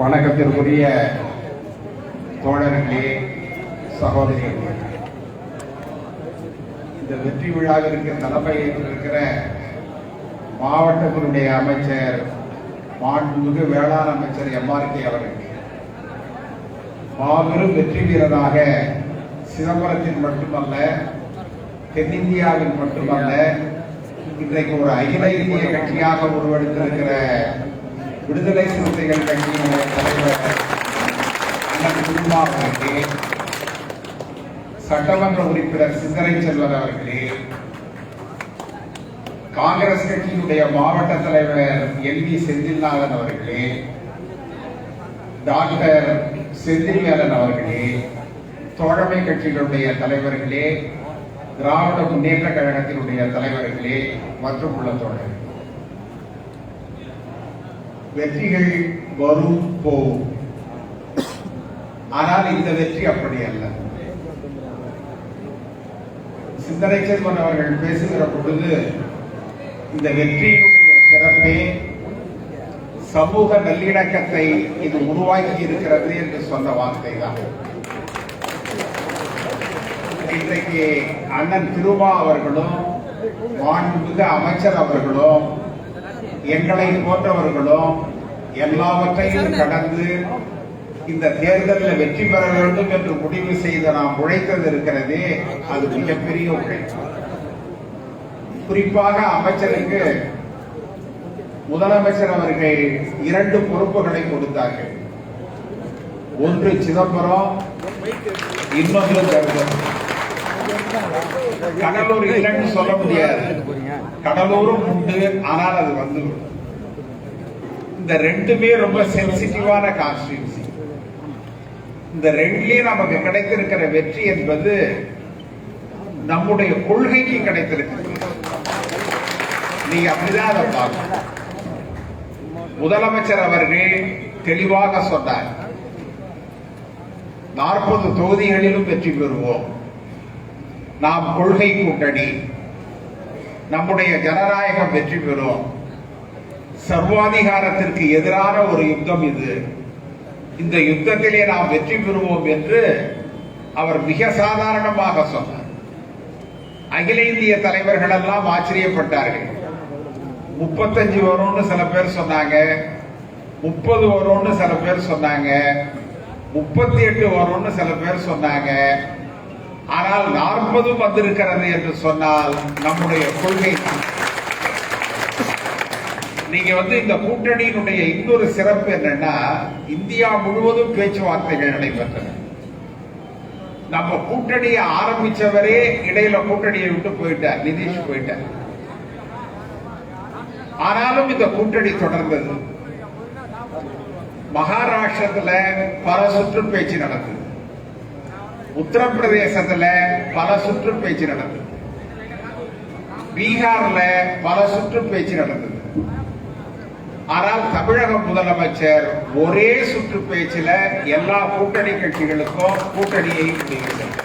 வணக்கத்திற்குரிய தோழர்களே சகோதரிகளே இந்த வெற்றி விழாவில் இருக்கிற தலைமை இருக்கிற மாவட்டங்களுடைய அமைச்சர் மாண்புமிகு வேளாண் அமைச்சர் எம்ஆர்கே அவர்கள் மாபெரும் வெற்றி வீரராக சிதம்பரத்தில் மட்டுமல்ல தென்னிந்தியாவில் மட்டுமல்ல இன்றைக்கு ஒரு அகில இந்திய கட்சியாக உருவெடுத்திருக்கிற விடுதலை சிறுத்தைகள் கட்சியினுடைய தலைவர் அண்ணன் அவர்களே சட்டமன்ற உறுப்பினர் சிந்தனை செல்வன் அவர்களே காங்கிரஸ் கட்சியினுடைய மாவட்ட தலைவர் எல் வி செந்தில்நாதன் அவர்களே டாக்டர் செந்தில்வேலன் அவர்களே தோழமை கட்சிகளுடைய தலைவர்களே திராவிட முன்னேற்ற கழகத்தினுடைய தலைவர்களே மற்றும் உள்ள தோழர்கள். வெற்றிகள் வரும் போகும் ஆனால் இந்த வெற்றி அப்படி அல்ல. சிந்தனை செல்வன் அவர்கள் பேசுகிற பொழுது இந்த வெற்றியினுடைய சிறப்பே சமூக நல்லிணக்கத்தை இது உருவாக்கி இருக்கிறது என்று சொன்ன வார்த்தை தான் இன்றைக்கு அண்ணன் திருமா அவர்களும் மாண்புமிகு அமைச்சர் அவர்களும் எங்களை போன்றவர்களும் எல்லாவற்றையும் கடந்து இந்த தேர்தலில் வெற்றி பெற வேண்டும் என்று முடிவு செய்த நாம் உழைத்தது இருக்கிறதே அது மிகப்பெரிய உழைப்பு. குறிப்பாக அமைச்சருக்கு முதலமைச்சர் அவர்கள் இரண்டு பொறுப்புகளை கொடுத்தார்கள். ஒன்று சிதம்பரம் இன்னொன்று கடலூர் இல்லைன்னு சொல்ல முடியாது. கடலூரும் உண்டு ஆனால் அது வந்து இந்த ரெண்டுமே ரொம்ப சென்சிட்டிவான கான்ஸ்டியூன்சி இந்த ரெண்டுலயும் நமக்கு கிடைத்திருக்கிற வெற்றி என்பது நம்முடைய கொள்கைக்கு கிடைத்திருக்கிறது. நீங்க அப்படிதான் அதை பார்க்கணும். முதலமைச்சர் அவர்கள் தெளிவாக சொன்னார். நாற்பது தொகுதிகளிலும் வெற்றி பெறுவோம். நாம் கொள்கை கூட்டணி நம்முடைய ஜனநாயகம் வெற்றி பெறும். சர்வாதிகாரத்திற்கு எதிரான ஒரு யுத்தம் இது. இந்த யுத்தத்திலே நாம் வெற்றி பெறுவோம் என்று அவர் மிக சாதாரணமாக சொன்னார். அகில இந்திய தலைவர்கள் எல்லாம் ஆச்சரியப்பட்டார்கள். முப்பத்தஞ்சு வரும்னு சில பேர் சொன்னாங்க. முப்பது வரும்னு சில பேர் சொன்னாங்க. முப்பத்தி எட்டு வரும்னு சில பேர் சொன்னாங்க. ஆனால் நாற்பதும் வந்திருக்கிறது என்று சொன்னால் நம்முடைய கொள்கை தான். நீங்க வந்து இந்த கூட்டணியினுடைய இன்னொரு சிறப்பு என்னன்னா இந்தியா முழுவதும் பேச்சுவார்த்தைகள் நடைபெற்றன. நம்ம கூட்டணியை ஆரம்பிச்சவரே இடையில கூட்டணியை விட்டு போயிட்டார் நிதிஷ் போயிட்டார். ஆனாலும் இந்த கூட்டணி தொடர்ந்தது. மகாராஷ்டிரத்துல பல சுற்று பேச்சு நடந்தது. உத்தரப்பிரதேசத்துல பல சுற்று பேச்சு நடந்தது. பீகார்ல பல சுற்று பேச்சு நடந்தது. ஆனால் தமிழக முதலமைச்சர் ஒரே சுற்று பேச்சில் எல்லா கூட்டணி கட்சிகளுக்கும் கூட்டணியை முடிவு செய்தார்.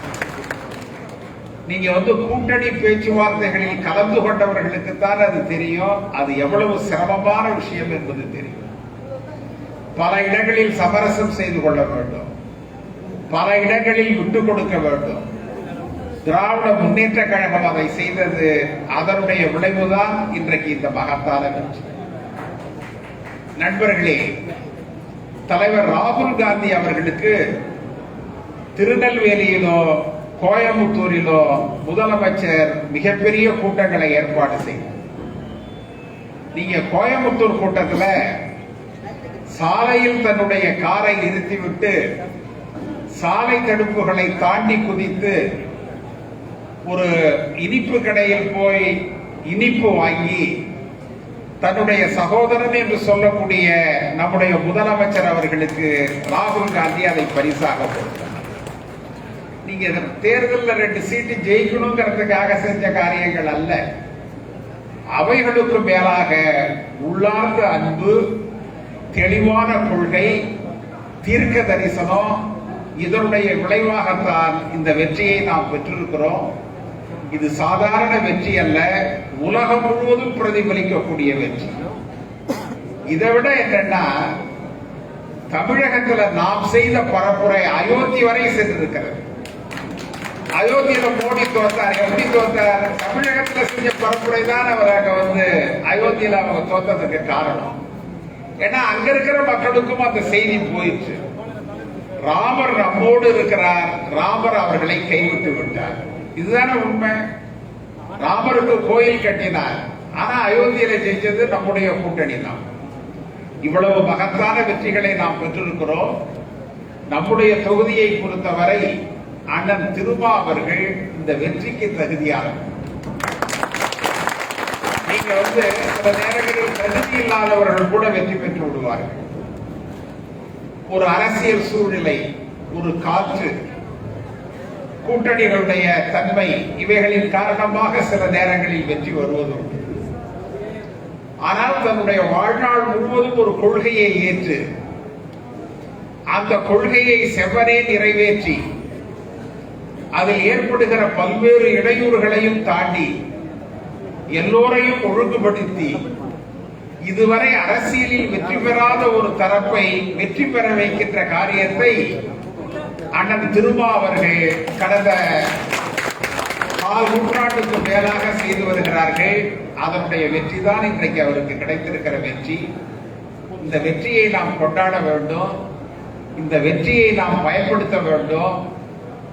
நீங்க வந்து கூட்டணி பேச்சுவார்த்தைகளில் கலந்து கொண்டவர்களுக்கு தான் அது தெரியும். அது எவ்வளவு சிரமமான விஷயம் என்பது தெரியும். பல இடங்களில் சமரசம் செய்து கொள்ள வேண்டும். பல இடங்களில் விட்டு கொடுக்க வேண்டும். திராவிட முன்னேற்ற கழகம் அதை செய்தது அதனுடைய விளைவுதான் இன்றைக்கு இந்த மகத்தான கட்சி. நண்பர்களே தலைவர் ராகுல் காந்தி அவர்களுக்கு திருநெல்வேலியிலோ கோயம்புத்தூரிலோ முதலமைச்சர் மிகப்பெரிய கூட்டங்களை ஏற்பாடு செய்தார். நீங்க கோயம்புத்தூர் கூட்டத்தில் சாலையில் தன்னுடைய காரை நிறுத்திவிட்டு சாலை தடுப்புகளை தாண்டி குதித்து ஒரு இனிப்பு கடையில் போய் இனிப்பு வாங்கி தன்னுடைய சகோதரன் என்று சொல்லக்கூடிய நம்முடைய முதலமைச்சர் அவர்களுக்கு ராகுல் காந்தி அதை பரிசாக கொடுத்தார். நீங்க தேர்தலில் ரெண்டு சீட்டு ஜெயிக்கணுங்கிறதுக்காக செஞ்ச காரியங்கள் அல்ல. அவைகளுக்கு மேலாக உள்ளார்ந்த அன்பு தெளிவான கொள்கை தீர்க்க தரிசனம் இதனுடைய விளைவாகத்தான் இந்த வெற்றியை நாம் பெற்றிருக்கிறோம். இது சாதாரண வெற்றி அல்ல உலகம் முழுவதும் பிரதிபலிக்கக்கூடிய வெற்றி. இதை விட என்னன்னா தமிழகத்துல நாம் செய்த பரப்புரை அயோத்தி வரை சென்றிருக்கிறது. அயோத்தியில மோடி தோத்தார் எப்படி தோத்தார் தமிழகத்துல செஞ்ச பரப்புரை தான் அவர் அங்க வந்து அயோத்தியில அவங்க தோத்ததுக்கு காரணம். ஏன்னா அங்க இருக்கிற மக்களுக்கும் அந்த செய்தி போயிடுச்சு. ராமர் நம்மோடு இருக்கிறார் ராமர் அவர்களை கைவிட்டு விட்டார். இதுதானே உண்மை? ராமருக்கு கோயில் கட்டினார். ஆனா அயோத்தியில ஜெயிச்சது நம்முடைய கூட்டணி தான். இவ்வளவு மகத்தான வெற்றிகளை நாம் பெற்றிருக்கிறோம். நம்முடைய தொகுதியை பொறுத்தவரை அண்ணன் திருமா அவர்கள் இந்த வெற்றிக்கு தகுதியானவர். நீங்க வந்து சில நேரங்களில் தகுதி இல்லாதவர்கள் கூட வெற்றி பெற்று விடுவார்கள். ஒரு அரசியல் சூழ்நிலை ஒரு காற்று கூட்டணிகளுடைய தன்மை இவைகளின் காரணமாக சில நேரங்களில் வெற்றி வருவதுண்டு. ஆனால் தன்னுடைய வாழ்நாள் முழுவதும் ஒரு கொள்கையை ஏற்று அந்த கொள்கையை செவ்வனே நிறைவேற்றி அதில் ஏற்படுகிற பல்வேறு இடையூறுகளையும் தாண்டி எல்லோரையும் ஒழுங்குபடுத்தி இதுவரை அரசியலில் வெற்றி பெறாத ஒரு தரப்பை வெற்றி பெற வைக்கின்ற காரியத்தை அண்ணன் திருமா அவர்கள் கடந்த கால் நூற்றாண்டுக்கு மேலாக செய்து வருகிறார்கள். அதனுடைய வெற்றி தான் இன்றைக்கு அவருக்கு கிடைத்திருக்கிற வெற்றி. இந்த வெற்றியை நாம் கொண்டாட வேண்டும். இந்த வெற்றியை நாம் பயன்படுத்த வேண்டும்.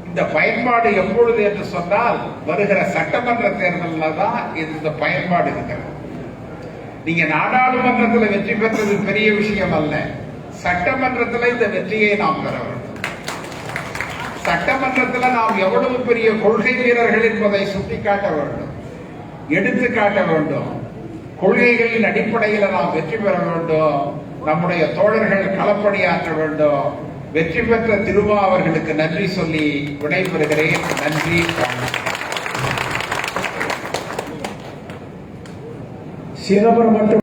இந்த பயன்பாடு எப்பொழுது என்று சொன்னால் வருகிற சட்டமன்ற தேர்தலில் தான் இந்த பயன்பாடு இருக்கிறது. நீங்க நாடாளுமன்றத்தில் வெற்றி பெற்றது பெரிய விஷயம் அல்ல. சட்டமன்றத்தில் இந்த வெற்றியை நாம் பெற வேண்டும். சட்டமன்றத்தில் நாம் எவ்வளவு பெரிய கொள்கை வீரர்கள் என்பதை சுட்டிக்காட்ட வேண்டும். எடுத்து காட்ட வேண்டும். கொள்கைகளின் அடிப்படையில் நாம் வெற்றி பெற வேண்டும். நம்முடைய தோழர்கள் களப்பணியாற்ற வேண்டும். வெற்றி பெற்ற திருமா அவர்களுக்கு நன்றி சொல்லி விடைபெறுகிறேன். நன்றி. சிதம்பரம் மட்டும்